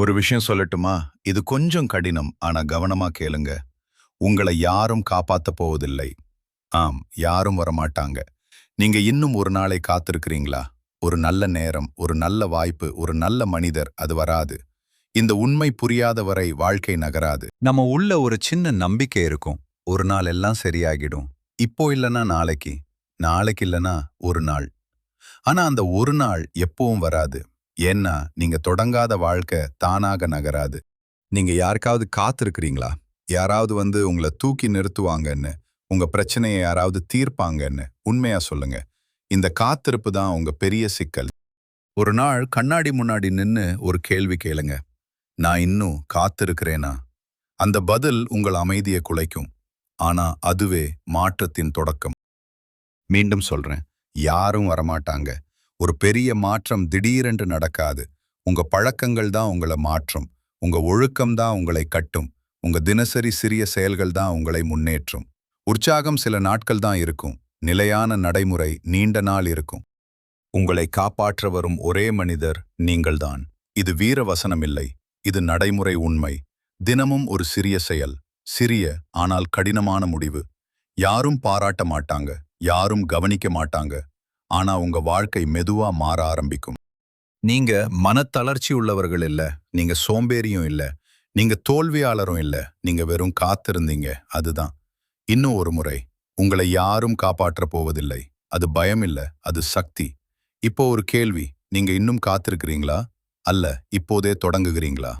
ஒரு விஷயம் சொல்லட்டுமா? இது கொஞ்சம் கடினம் ஆனா கவனமா கேளுங்க. உங்களை யாரும் காப்பாத்த போவதில்லை. ஆம் யாரும் வரமாட்டாங்க. நீங்க இன்னும் ஒரு நாளை காத்திருக்கிறீங்களா? ஒரு நல்ல நேரம் ஒரு நல்ல வாய்ப்பு ஒரு நல்ல மனிதர் அது வராது. இந்த உண்மை புரியாத வரை வாழ்க்கை நகராது. நம்ம உள்ள ஒரு சின்ன நம்பிக்கை இருக்கும். ஒரு நாள் எல்லாம் சரியாகிடும். இப்போ இல்லனா நாளைக்கு. நாளைக்கு இல்லனா ஒரு நாள். ஆனா அந்த ஒரு நாள் எப்பவும் வராது. ஏன்னா நீங்க தொடங்காத வாழ்க்கை தானாக நகராது. நீங்க யாருக்காவது காத்திருக்கிறீங்களா? யாராவது வந்து உங்களை தூக்கி நிறுத்துவாங்கன்னு உங்க பிரச்சனையை யாராவது தீர்ப்பாங்கன்னு உண்மையா சொல்லுங்க. இந்த காத்திருப்பு தான் உங்க பெரிய சிக்கல். ஒரு நாள் கண்ணாடி முன்னாடி நின்னு ஒரு கேள்வி கேளுங்க. நான் இன்னும் காத்திருக்கிறேனா? அந்த பதில் உங்கள் அமைதியை குலைக்கும். ஆனா அதுவே மாற்றத்தின் தொடக்கம். மீண்டும் சொல்றேன். யாரும் வரமாட்டாங்க. ஒரு பெரிய மாற்றம் திடீரென்று நடக்காது. உங்க பழக்கங்கள் தான் உங்களை மாற்றும். உங்க ஒழுக்கம் தான் உங்களை கட்டும். உங்க தினசரி சிறிய செயல்கள் தான் உங்களை முன்னேற்றும். உற்சாகம் சில நாட்கள் தான் இருக்கும். நிலையான நடைமுறை நீண்ட நாள் இருக்கும். உங்களை காப்பாற்ற வரும் ஒரே மனிதர் நீங்கள்தான் இது வீர வசனம் இல்லை இது நடைமுறை உண்மை. தினமும் ஒரு சிறிய செயல். சிறிய ஆனால் கடினமான முடிவு. யாரும் பாராட்ட மாட்டாங்க. யாரும் கவனிக்க மாட்டாங்க. ஆனா உங்க வாழ்க்கை மெதுவா மாற ஆரம்பிக்கும். நீங்க மனத்தளர்ச்சி உள்ளவர்கள் இல்ல நீங்க சோம்பேறியும் இல்ல நீங்க தோல்வியாளரும் இல்ல நீங்க வெறும் காத்திருந்தீங்க அதுதான். இன்னும் ஒரு முறை உங்களை யாரும் காப்பாற்ற போவதில்லை. அது பயம் இல்ல அது சக்தி. இப்போ ஒரு கேள்வி நீங்க இன்னும் காத்திருக்கிறீங்களா? அல்ல இப்போதே தொடங்குகிறீங்களா?